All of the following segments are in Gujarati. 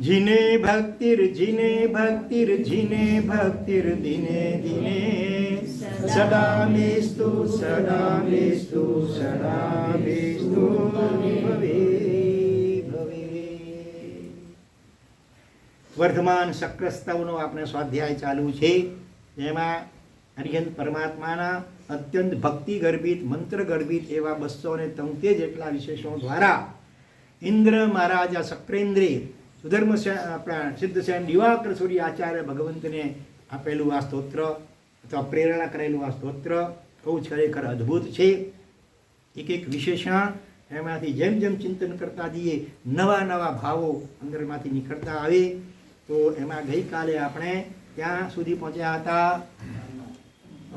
જીને ભક્તિર જીને ભક્તિર જીને ભક્તિર, દિને દિને. સદા મેસ્તુ સદા મેસ્તુ સદા મેસ્તુ ભવે. વર્ધમાન શક્રસ્તવનો આપણે સ્વાધ્યાય ચાલુ છે. જેમાં હરિહંત પરમાત્માના અત્યંત ભક્તિ ગર્ભિત મંત્ર ગર્ભિત એવા બસો ને તંતે જેટલા વિશેષો દ્વારા ઇન્દ્ર મહારાજા શક્રેન્દ્રે સુધર્મ આપણા સિદ્ધસેન દિવાકર સૂર્ય આચાર્ય ભગવંતને આપેલું આ સ્તોત્ર, અથવા પ્રેરણા કરેલું આ સ્તોત્ર, બહુ ખરેખર અદ્ભુત છે. એક એક વિશેષણ એમાંથી જેમ જેમ ચિંતન કરતા જઈએ, નવા નવા ભાવો અંદરમાંથી નીકળતા આવે. તો એમાં ગઈકાલે આપણે ત્યાં સુધી પહોંચ્યા હતા.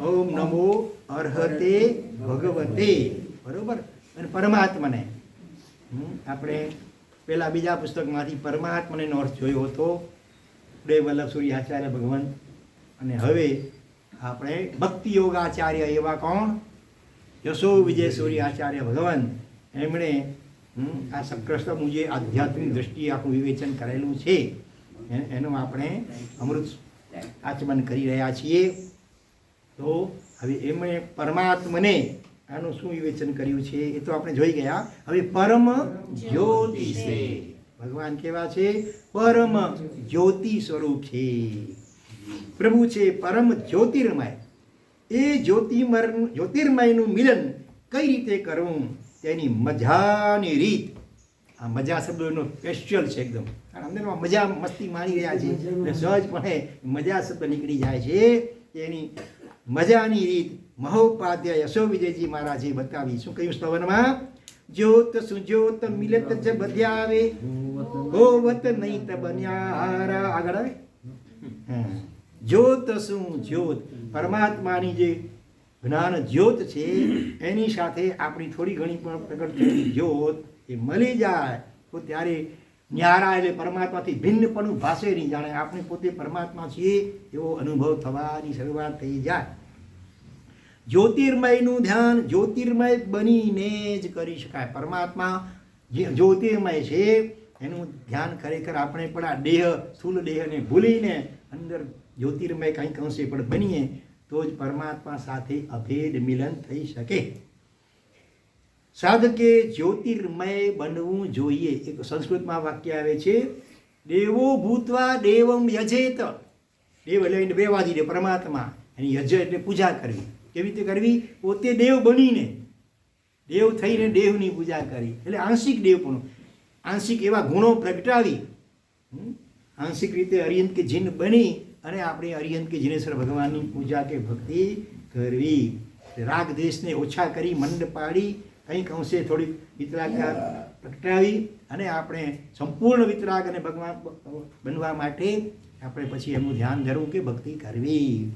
ઓમ નમો અર્હતે ભગવતે. બરોબર? અને પરમાત્માને. આપણે પેલા બીજા પુસ્તકમાંથી પરમાત્માને અર્થ જોયો હતો ઉદય વલ્લભ સૂર્ય આચાર્ય ભગવાન. અને હવે આપણે ભક્તિ યોગાચાર્ય એવા કોણ? યશો વિજય સૂર્ય આચાર્ય ભગવાન. એમણે આ સંકૃષ્ટ મુજે આધ્યાત્મિક દ્રષ્ટિએ આખું વિવેચન કરેલું છે એનું આપણે અમૃત આચમન કરી રહ્યા છીએ. તો હવે એમણે પરમાત્મને આનું શું વિવેચન કર્યું છે એ તો આપણે જોઈ ગયા. હવે પરમ જ્યોતિ છે ભગવાન કેવા છે? પરમ જ્યોતિ સ્વરૂપ. છે પ્રભુ છે પરમ જ્યોતિર્મય. એ જ્યોતિમર જ્યોતિર્મયનું મિલન કઈ રીતે કરવું? તેની મજાની રીત. આ મજા શબ્દનો સ્પેશિયલ છે એકદમ. કારણ અંદરમાં મજા મસ્તી માણી રહ્યા છે. સહજપણે મજા શબ્દ નીકળી જાય છે. એની મજાની રીત મહોપાધ્યાય યશો વિજયજી મહારાજે બતાવી. શું કહ્યું સ્તવનમાં જ્યોત સુજ્યોત મિલત જ બધ્યાવે હોવત નહીં ત બન્યારા. આગળ જ્યોત શું? જ્યોત. પરમાત્માની જે જ્ઞાન જ્યોત છે, એની સાથે આપણી થોડી ઘણી પણ પ્રગટ જ્યોત એ મળી જાય તો ત્યારે ન્યારા એટલે પરમાત્માથી ભિન્નપણું ભાષે નહીં જાણે. આપણે પોતે પરમાત્મા છીએ, એવો અનુભવ થવાની શરૂઆત થઈ જાય. જ્યોતિર્મયનું ધ્યાન જ્યોતિર્મય બનીને જ કરી શકાય. પરમાત્મા જે જ્યોતિર્મય છે, એનું ધ્યાન ખરેખર આપણે પણ આ દેહ, સ્થુલ દેહને ભૂલીને અંદર જ્યોતિર્મય કંઈક અંશે પણ બનીએ, તો જ પરમાત્મા સાથે અભેદ મિલન થઈ શકે. સાધકે જ્યોતિર્મય બનવું જોઈએ. એક સંસ્કૃતમાં વાક્ય આવે છે, દેવો ભૂતવા દેવમ યજેત. દેવ એટલે બેવાજી દે પરમાત્મા. એની યજ એટલે પૂજા કરવી. કેવી રીતે કરવી? પોતે દેવ બનીને, દેવ થઈને દેવની પૂજા કરી. એટલે આંશિક દેવપણું. આંશિક એવા ગુણો પ્રગટાવી. આંશિક રીતે અરિયંત કે જીન બની અને આપણે અરિયંત કે જીનેશ્વર ભગવાનની પૂજા કે ભક્તિ કરવી. રાગ દેશને ઓછા કરી, મંડ પાડી, કંઈક અંશે થોડીક વિતરાગ પ્રગટાવી અને આપણે સંપૂર્ણ વિતરાગ અને ભગવાન બનવા માટે આપણે પછી એમનું ધ્યાન ધરવું કે ભક્તિ કરવી.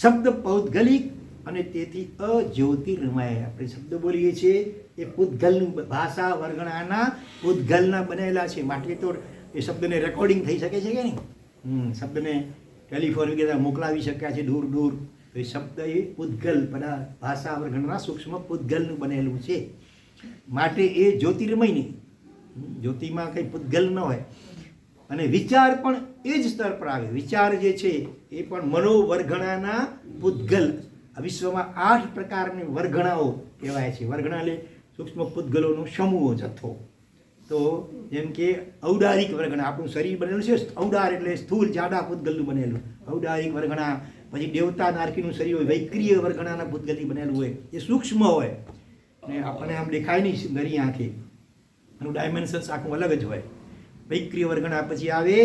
શબ્દ પૌદ્ગલિક અને તેથી અજ્યોતિર્મય. આપણે શબ્દ બોલીએ છીએ, એ પૂતગલનું ભાષા વર્ગણાના પૂતગલના બનેલા છે. માટે તો એ શબ્દને રેકોર્ડિંગ થઈ શકે છે કે નહીં? શબ્દને ટેલિફોન વગેરે મોકલાવી શક્યા છે દૂર દૂર. તો એ શબ્દ એ પૂતગલ, બધા ભાષા વર્ગણના સૂક્ષ્મ પૂતગલનું બનેલું છે. માટે એ જ્યોતિર્મય નહીં. જ્યોતિમાં કંઈ પૂતગલ ન હોય. અને વિચાર પણ એ જ સ્તર પર આવે. વિચાર જે છે, એ પણ મનોવર્ગણાના પૂતગલ. વિશ્વમાં આઠ પ્રકારની વર્ગણાઓ કહેવાય છે. વર્ગણા એટલે સૂક્ષ્મ પૂતગલોનો સમૂહ જથ્થો તો જેમ કે ઔદારિક વર્ગણા આપણું શરીર બનેલું છે, ઔદાર એટલે સ્થૂળ, જાડા પૂતગલનું બનેલું. ઔદારિક વર્ગણા પછી દેવતા નારકીનું શરીર હોય, વૈક્રિય વર્ગણાના પૂતગલથી બનેલું હોય. એ સૂક્ષ્મ હોય. ને આપણને આમ દેખાય નહીં નરી આંખે. એનું ડાયમેન્શન્સ આખું અલગ જ હોય. વૈક્રિય વર્ગણા પછી આવે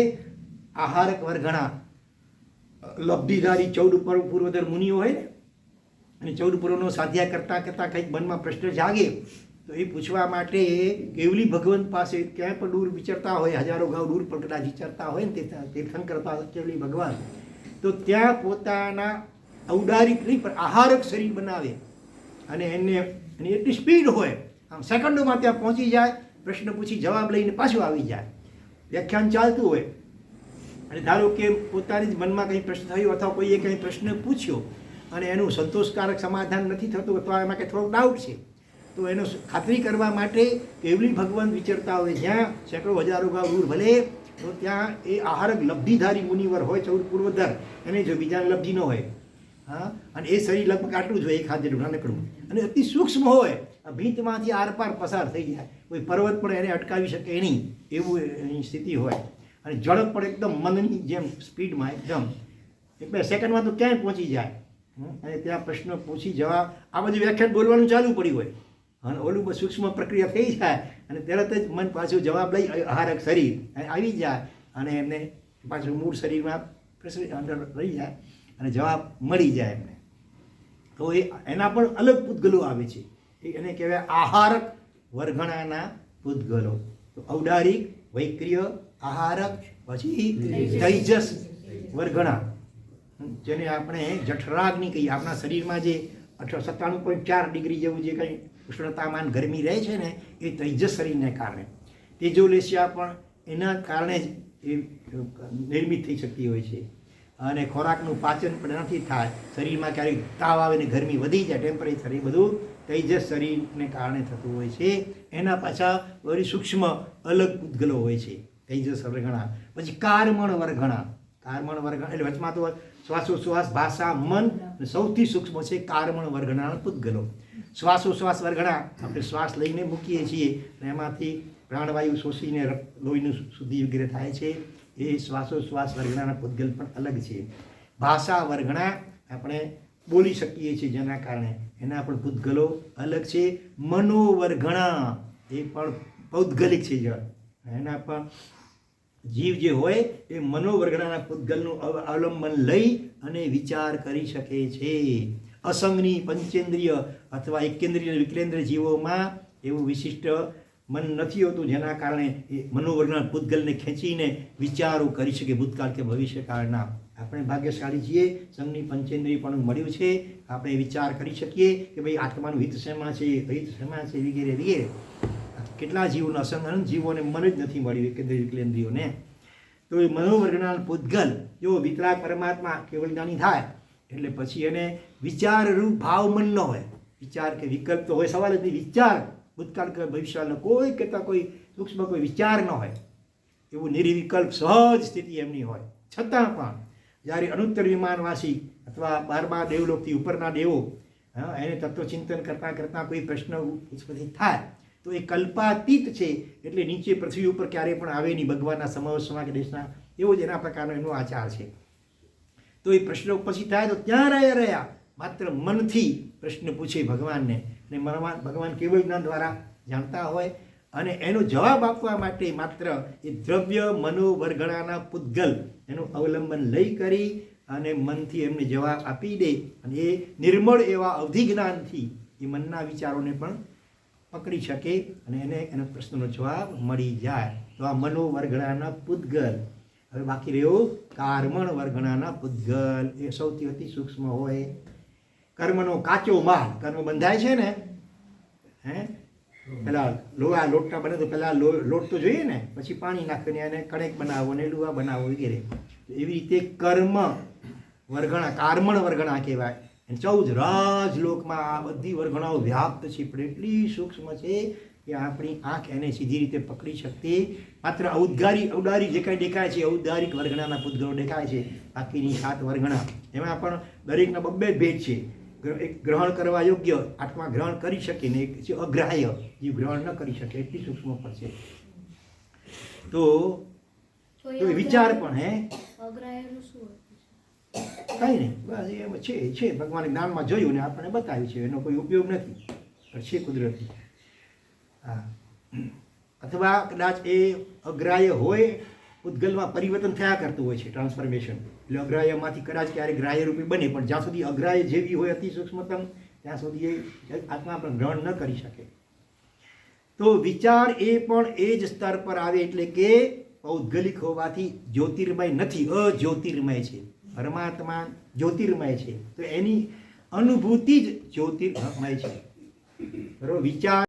આહારક વર્ગણા. લબ્ધિધારી ચૌદ પૂર્વધર મુનિઓ હોય ને, અને ચૌદ પૂર્વનો સાધ્યા કરતાં કરતાં કંઈક મનમાં પ્રશ્ન જાગે, તો એ પૂછવા માટે કેવલી ભગવંત પાસે ક્યાંય પણ દૂર વિચરતા હોય, હજારો ગાઉ દૂર પણ કદાચ વિચરતા હોય ને તીર્થન કરતા કેવલી ભગવાન. તો ત્યાં પોતાના ઔદારિક નહીં, પણ આહારક શરીર બનાવે. અને એને એની એટલી સ્પીડ હોય, આમ સેકન્ડોમાં ત્યાં પહોંચી જાય, પ્રશ્ન પૂછી જવાબ લઈને પાછું આવી જાય. વ્યાખ્યાન ચાલતું હોય. અને ધારો કે પોતાની જ મનમાં કંઈ પ્રશ્ન થયો અથવા કોઈએ કંઈ પ્રશ્ન પૂછ્યો અને એનું સંતોષકારક સમાધાન નથી થતું અથવા એમાં કંઈ થોડોક ડાઉટ છે. તો એનો ખાતરી કરવા માટે કેવલી ભગવાન વિચરતા હોય, જ્યાં સેંકડો હજારો ગા દૂર ભલે, તો ત્યાં એ આહારક લબ્ધિધારી મુનિવર હોય, ચૌદ પૂર્વધર. એને જો બીજાને લબ્ધિ ન હોય હા? અને એ શરીર લગભગ આટલું જ હોય એ ખાદ્ય નાનકડું અને અતિ સૂક્ષ્મ હોય, આ ભીંતમાંથી આરપાર પસાર થઈ જાય. કોઈ પર્વત પણ એને અટકાવી શકે નહીં, એવું એની સ્થિતિ હોય. અને ઝડપ પણ એકદમ મનની જેમ સ્પીડમાં એકદમ. એક બે સેકન્ડમાં તો ક્યાંય પહોંચી જાય. અને ત્યાં પ્રશ્ન પૂછી જવા આ બધું વ્યાખ્યાન બોલવાનું ચાલુ પડ્યું હોય. અને ઓલું સૂક્ષ્મ પ્રક્રિયા થઈ જાય. અને તરત જ મન પાછું જવાબ લઈ આહારક શરીર. આવી જાય. અને એમને પાછું મૂળ શરીરમાં અંદર રહી જાય. અને જવાબ મળી જાય એમને. તો એ એના પણ અલગ પૂતગલો આવે છે. એને કહેવાય આહારક વર્ગણાના પૂતગલો. તો ઔદારિક, વૈક્રિય, આહારક, પછી તૈજસ વર્ગણા. જેને આપણે જઠરાગ્નિ કહીએ. આપણા શરીરમાં જે સત્તાણું પોઈન્ટ ચાર ડિગ્રી જેવું જે કંઈ ઉષ્ણતામાન ગરમી રહે છે ને, એ તૈજસ શરીરને કારણે. તેજોલેશિયા પણ એના કારણે જ એ નિર્મિત થઈ શકતી હોય છે. અને ખોરાકનું પાચન પણ નથી થાય. શરીરમાં ક્યારેક તાવ આવે ને ગરમી વધી જાય ટેમ્પરેચર એ બધું તૈજસ શરીરને કારણે થતું હોય છે. એના પાછા વળી સૂક્ષ્મ અલગ પૂતગલો હોય છે. તૈજસ વર્ગણા. પછી કારમણ વર્ગણા. કારમણ વર્ગણ એટલે વચમાં તો શ્વાસોશ્વાસ, ભાષા, મન સૌથી સૂક્ષ્મ છે કારમણ વર્ગણાના પૂતગલો શ્વાસોશ્વાસ વર્ગણા આપણે શ્વાસ લઈને મૂકીએ છીએ અને એમાંથી પ્રાણવાયુ શોષીને લોહીનું શુદ્ધિ વગેરે થાય છે. એ શ્વાસોશ્વાસ વર્ગણાના પૂતગલ પણ અલગ છે. ભાષા વર્ગણા આપણે બોલી શકીએ છીએ જેના કારણે એના પણ પૂતગલો અલગ છે. મનોવર્ગણા એ પણ પૌદ્ગલિક છે એના પણ જીવ જે હોય એ મનોવર્ગણાના પૂતગલનું અવલંબન લઈ અને વિચાર કરી શકે છે. અસંગની પંચેન્દ્રિય અથવા એકેન્દ્રિય અને જીવોમાં એવું વિશિષ્ટ મન નથી હોતું જેના કારણે એ મનોવર્ગના ભૂતગલને ખેંચીને વિચારો કરી શકે ભૂતકાળ કે ભવિષ્યકાળના. આપણે ભાગ્યશાળી છીએ, સંઘની પંચેન્દ્રિય પણ મળ્યું છે. આપણે વિચાર કરી શકીએ કે ભાઈ આત્માનું હિત શેમાં છે હિત શેમાં છે, વગેરે વગેરે. કેટલા જીવોના અસંગન જીવોને મન જ નથી મળ્યું એકેન્દ્રિય વિકલેન્દ્રિયોને તો એ મનોવર્ગના પૂતગલ જો વિતરાગ પરમાત્મા કેવળ જ્ઞાની થાય, એટલે પછી એને વિચારરૂપ ભાવ મન ન હોય. વિચાર કે વિકલ્પ તો હોય, સવાલ જ નહીં, વિચાર ભૂતકાળ કે ભવિષ્યનો કોઈ કહેતા કોઈ સૂક્ષ્મ કોઈ વિચાર ન હોય. એવું નિર્વિકલ્પ સહજ સ્થિતિ એમની હોય. છતાં પણ જ્યારે અનુત્તર વિમાનવાસી અથવા બારમા દેવલોકથી ઉપરના દેવો હા, એને તત્વચિંતન કરતાં કરતાં કોઈ પ્રશ્ન ઉત્પત્તિ થાય તો એ કલ્પાતીત છે એટલે નીચે પૃથ્વી ઉપર ક્યારેય પણ આવે નહીં ભગવાનના સમાવેશમાં કે દેશના. એવો જ એના પ્રકારનો એનો આચાર છે. તો એ પ્રશ્ન પછી થાય તો ત્યાં રહ્યા રહ્યા. માત્ર મનથી પ્રશ્ન પૂછે ભગવાનને. મનમાં ભગવાન કેવું જ્ઞાન દ્વારા જાણતા હોય અને એનો જવાબ આપવા માટે માત્ર એ દ્રવ્ય મનોવર્ગણાના પૂતગલ એનું અવલંબન લઈ કરી અને મનથી એમને જવાબ આપી દે અને એ નિર્મળ એવા અવધિ જ્ઞાનથી એ મનના વિચારોને પણ પકડી શકે અને એને એના પ્રશ્નનો જવાબ મળી જાય. તો આ મનોવર્ગણાના પૂતગલ. હવે બાકી રહ્યું કાર્મણ વર્ગણાના પૂતગલ. એ સૌથી અતિ સૂક્ષ્મ હોય. કર્મનો કાચો માલ, કર્મ બંધાય છે ને? હે? પેલા લોહા લોટના બને તો પેલા લો- લોટ તો જોઈએ ને? પછી પાણી નાખીને એને કણેક બનાવો ને લુવા બનાવો વગેરે. એવી રીતે કર્મ વર્ગણા, કાર્મણ વર્ગણા કહેવાય. અને ચૌદ રાજલોકમાં આ બધી વર્ગણાઓ વ્યાપ્ત છે. પણ એટલી સૂક્ષ્મ છે કે આપણી આંખ એને સીધી રીતે પકડી શકતી માત્ર ઔદ્ગારી, ઔદારી જે કાંઈ દેખાય છે ઔદારિક વર્ગણાના પૂતગળો દેખાય છે. બાકીની સાત વર્ગણા. એમાં પણ દરેકના બબ્બે ભેદ છે. એક ગ્રહણ કરવા યોગ્ય આત્મા ગ્રહણ કરી શકે ને એક છે અગ્રાહ્ય જે ગ્રહણ ન કરી શકે એટલી સૂક્ષ્મ પણ છે. તો તો વિચાર પણ હે. કઈ કાંઈ નહીં બસ એમ છે છે. ભગવાન જ્ઞાનમાં જોયું ને આપણને બતાવ્યું છે એનો કોઈ ઉપયોગ નથી. પણ છે કુદરતી. હા. અથવા કદાચ એ અગ્રાહ્ય હોય ઉદ્ગલમાં પરિવર્તન થયા કરતું હોય છે ટ્રાન્સફોર્મેશન એટલે અગ્રાહ્યમાંથી કદાચ ક્યારેક ગ્રાહ્ય રૂપે બને, પણ જ્યાં સુધી અગ્રાહ્ય જેવી હોય અતિ સૂક્ષ્મતમ, ત્યાં સુધી એ આત્મા પણ ગ્રહણ ન કરી શકે. તો વિચાર એ પણ એ જ સ્તર પર આવે એટલે કે ઔદ્ગલિક હોવાથી જ્યોતિર્મય નથી, અજ્યોતિર્મય છે. પરમાત્મા જ્યોતિર્મય છે. તો એની અનુભૂતિ જ જ્યોતિર્મય છે. બરોબર વિચાર